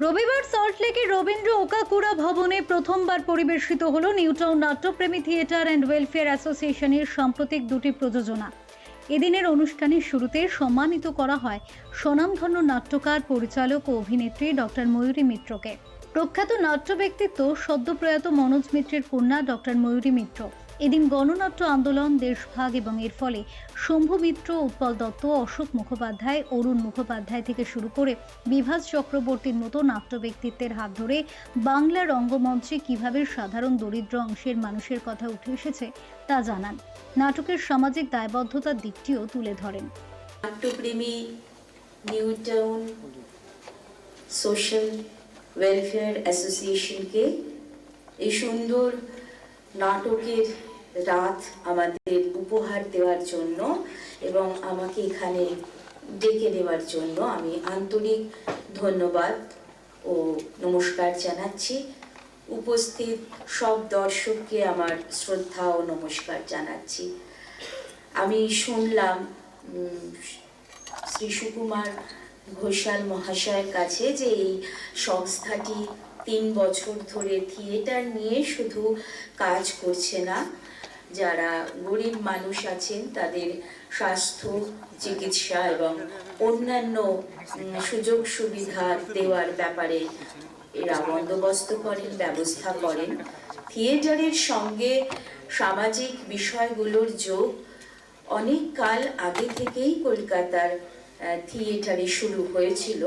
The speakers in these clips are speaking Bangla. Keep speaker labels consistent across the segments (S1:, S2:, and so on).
S1: রবিবার সল্টলেকের রবীন্দ্র ওকাকুড়া ভবনে প্রথমবার পরিবেশিত হলো নিউটাউন নাট্যপ্রেমী থিয়েটার অ্যান্ড ওয়েলফেয়ার অ্যাসোসিয়েশনের সাম্প্রতিক দুটি প্রযোজনা। এদিনের অনুষ্ঠানের শুরুতে সম্মানিত করা হয় স্বনামধন্য নাট্যকার, পরিচালক ও অভিনেত্রী ডক্টর ময়ূরী মিত্রকে। প্রখ্যাত নাট্য ব্যক্তিত্ব সদ্যপ্রয়াত মনোজ মিত্রের কন্যা ডক্টর ময়ূরী মিত্র। এদিন গণনাট্য আন্দোলন, দেশভাগ এবং এর ফলে শম্ভু মিত্র, উৎপল দত্ত, অশোক মুখোপাধ্যায়, অরুণ মুখোপাধ্যায় থেকে শুরু করে বিভাস চক্রবর্তীর মতো নাট্য ব্যক্তিত্বের হাত ধরে বাংলা রঙ্গমঞ্চে কীভাবে সাধারণ দরিদ্র অংশের মানুষের কথা উঠে এসেছে তা জানান। নাটকের সামাজিক দায়বদ্ধতার দিকটিও তুলে ধরেন।
S2: সোশ্যাল ওয়েলফেয়ার অ্যাসোসিয়েশনকে এই সুন্দর নাটকের রাত আমাদের উপহার দেওয়ার জন্য এবং আমাকে এখানে ডেকে দেওয়ার জন্য আমি আন্তরিক ধন্যবাদ ও নমস্কার জানাচ্ছি। উপস্থিত সব দর্শককে আমার শ্রদ্ধা ও নমস্কার জানাচ্ছি। আমি শুনলাম শ্রী সুকুমার ঘোষাল মহাশয়ের কাছে যে এই সংস্থাটি তিন বছর ধরে থিয়েটার নিয়ে শুধু কাজ করছে না। যারা গরিব মানুষ আছেন, তাদের স্বাস্থ্য, চিকিৎসা এবং অন্যান্য সুযোগ সুবিধা দেওয়ার ব্যাপারে এরা বন্দোবস্ত করেন, ব্যবস্থা করেন। থিয়েটারের সঙ্গে সামাজিক বিষয়গুলোর যোগ অনেক কাল আগে থেকেই কলকাতার থিয়েটারে শুরু হয়েছিল।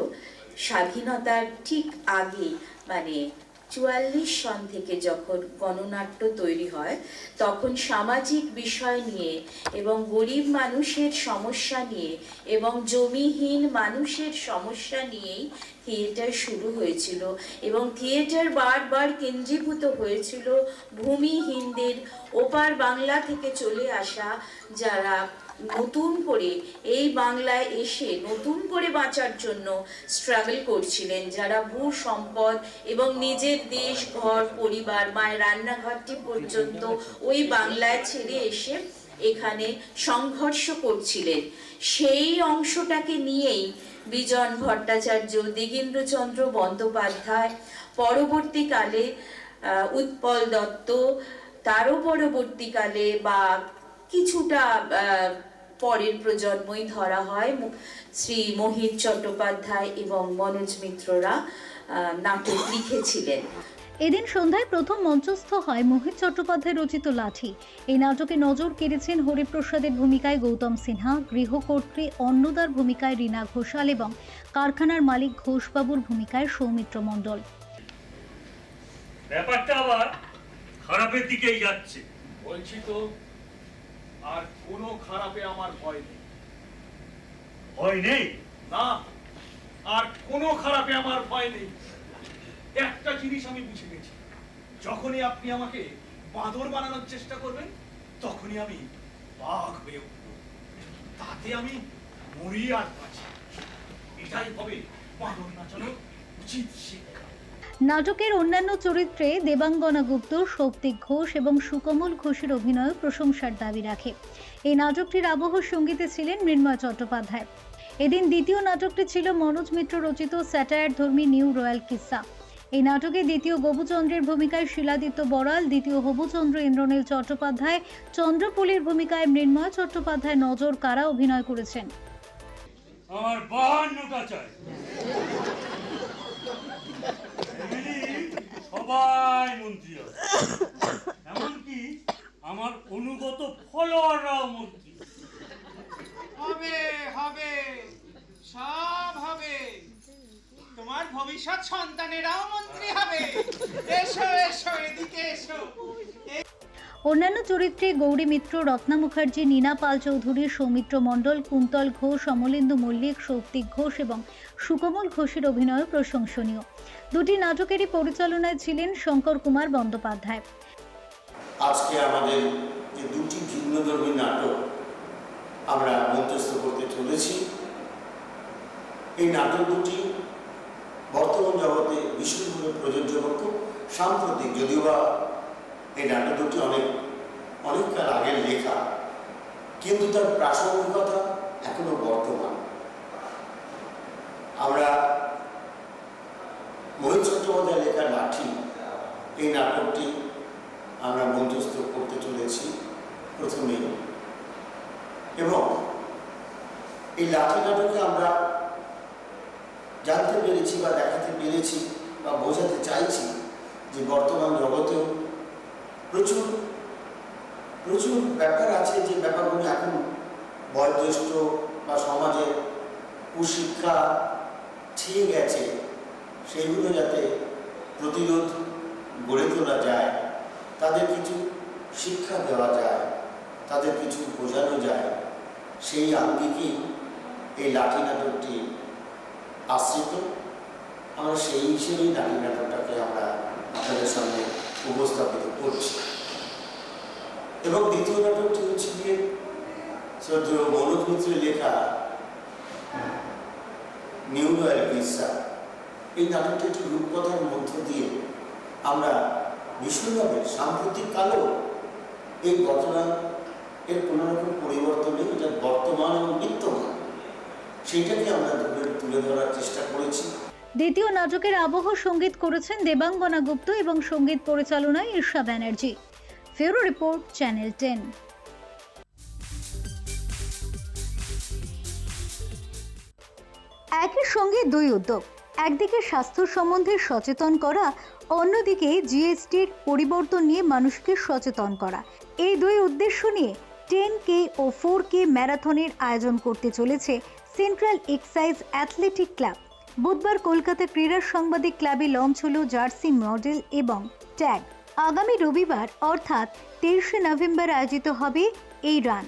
S2: স্বাধীনতার ঠিক আগে মানে চুয়াল্লিশ সন থেকে যখন গণনাট্য তৈরি হয়, তখন সামাজিক বিষয় নিয়ে এবং গরিব মানুষের সমস্যা নিয়ে এবং জমিহীন মানুষের সমস্যা নিয়েই থিয়েটার শুরু হয়েছিল এবং থিয়েটার বারবার কেন্দ্রীভূত হয়েছিল ভূমিহীনদের ওপার বাংলা থেকে চলে আসা যারা নতুন করে এই বাংলায় এসে নতুন করে বাঁচার জন্য স্ট্রাগল করছিলেন যারা ভূ সম্পদ এবং নিজের দেশ, ঘর, পরিবার, মায়ের রান্নাঘরটি পর্যন্ত ওই বাংলায় ছেড়ে এসে এখানে সংঘর্ষ করছিলেন। সেই অংশটাকে নিয়েই বিজন ভট্টাচার্য, দিগেন্দ্রচন্দ্র বন্দ্যোপাধ্যায়, পরবর্তীকালে উৎপল দত্ত, তারও পরবর্তীকালে বা কিছুটা আহ, পরের প্রজন্মই ধরা হয়। শ্রী মোহিত চট্টোপাধ্যায় এবং মনোজ মিত্ররা আহ, নাটক লিখেছিলেন।
S1: এদিন সন্ধ্যায় প্রথম মঞ্চস্থ হয় মোহিত চট্টোপাধ্যায় রচিত লাঠি। এই নাটকে নজর কেড়েছেন হরিপ্রসাদের ভূমিকায় গৌতম সিনহা গৃহকর্ত্রী অন্নদার ভূমিকায় রীনা ঘোষাল এবং কারখানার মালিক ঘোষবাবুর ভূমিকায় সৌমিত্র মণ্ডল।
S3: ব্যাপারটা আবার খারাপের দিকেই যাচ্ছে।
S4: বলছি তো আর কোনো খারাপে আমার ভয় নেই।
S3: ভয় নেই?
S4: না আর কোনো খারাপে আমার ভয় নেই। একটা জিনিস আমি বুঝে গেছি। যখনই আপনি আমাকে বাঁদর বানানোর চেষ্টা করবেন তখনই আমি বাঘ হয়ে উঠব। তাতে আমি মরি আর বাঁচি। এটাই হবে বাঁদর নাচানোর উচিত শিক্ষা।
S1: নাটকের অন্যান্য চরিত্রে দেবাঙ্গনা গুপ্ত সৌপ্তিক ঘোষ এবং সুকমল ঘোষের অভিনয় প্রশংসার দাবি রাখে। এই নাটকটির আবহ সঙ্গীতে ছিলেন মৃন্ময় চট্টোপাধ্যায়। এদিন দ্বিতীয় নাটকটি ছিল মনোজ মিত্র রচিত স্যাটায়ার ধর্মী নিউ রয়্যাল কিসা। এই নাটকে দ্বিতীয় গবুচন্দ্রের ভূমিকায় শিলাদিত্য বড়াল, দ্বিতীয় হবুচন্দ্র ইন্দ্রনীল চট্টোপাধ্যায়, চন্দ্রপলির ভূমিকায় মৃন্ময় চট্টোপাধ্যায় নজর কারা অভিনয় করেছেন?
S3: আমার সবাই মন্ত্রী হবে। এমনকি আমার অনুগত ফলোয়াররাও মন্ত্রী।
S5: হবে হবে, সব হবে। তোমার ভবিষ্যৎ সন্তানেরাও মন্ত্রী হবে। এসো এসো, এদিকে এসো।
S1: অন্যান্য চরিত্রে গৌরী মিত্র, রত্না মুখার্জি, নীনা পাল চৌধুরী, সৌমিত্র মণ্ডল, কুন্তল ঘোষ, অমলেন্দু মল্লিক, সৌপ্তিক ঘোষ এবং সুকমল ঘোষের অভিনয় প্রশংসনীয়। দুটি নাটকেরই পরিচালনায় ছিলেন শঙ্কর কুমার বন্দ্যোপাধ্যায়।
S6: আজকে আমাদের যে দুটি ভিন্নধর্মী নাটক আমরা মঞ্চস্থ করতে চলেছি, এই নাটক দুটি বর্তমান জগতে ভীষণভাবে প্রযোজ্যপক্ষ সাম্প্রতিক, যদিও বা এই নাটক দুটি অনেক অনেককাল আগের লেখা, কিন্তু তার প্রাসঙ্গিকতা এখনও বর্তমান। আমরা মহিত চট্টোপাধ্যায় লেখা লাঠি, এই নাটকটি আমরা মঞ্চস্থ করতে চলেছি প্রথমেই। এবং এই লাঠি নাটকে আমরা জানতে পেরেছি বা দেখাতে পেরেছি বা বোঝাতে চাইছি যে বর্তমান জগতেও প্রচুর প্রচুর ব্যাপার আছে যে ব্যাপারগুলো এখন বয়োজ্যেষ্ঠ বা সমাজের কুশিক্ষা ঠিক গেছে সেইগুলো যাতে প্রতিরোধ গড়ে তোলা যায়, তাদের কিছু শিক্ষা দেওয়া যায়, তাদের কিছু বোঝানো যায়, সেই আঙ্গিকেই এই লাঠি নাটকটি আশ্রিত। আমরা সেই হিসেবেই লাঠি নাটকটাকে আমরা আপনাদের সামনে উপস্থাপিত করছি এবং দ্বিতীয় নাটকটি হচ্ছে গিয়ে মনোজ মিত্রের লেখা নিউ রয়্যাল এই নাটকটি একটি রূপকথার মধ্য দিয়ে আমরা ভীষণভাবে সাম্প্রতিক কালেও এই ঘটনা এর কোনো রকম পরিবর্তন এটা বর্তমান এবং বিদ্যমান। সেইটাকে আমরা তুলে ধরার চেষ্টা করেছি।
S1: দ্বিতীয় নাটকের আবহ সংগীত করেছেন দেবাঙ্গনা গুপ্ত এবং সংগীত পরিচালনায় ঈর্ষা ব্যানার্জি। ফেরো রিপোর্ট চ্যানেল টেন একই সঙ্গে দুই উদ্যোগ। একদিকে স্বাস্থ্য সম্বন্ধে সচেতন করা, অন্যদিকে জিএসটির পরিবর্তন নিয়ে মানুষকে সচেতন করা। এই দুই উদ্দেশ্য নিয়ে টেন কে ও ফোর কে ম্যারাথনের আয়োজন করতে চলেছে সেন্ট্রাল এক্সাইজ অ্যাথলেটিক ক্লাব বুধবার কলকাতা ক্রীড়া সাংবাদিক ক্লাবে লঞ্চ হল জার্সি মডেল এবং ট্যাগ। আগামী রবিবার অর্থাৎ তেইশে নভেম্বর আয়োজিত হবে এই রান।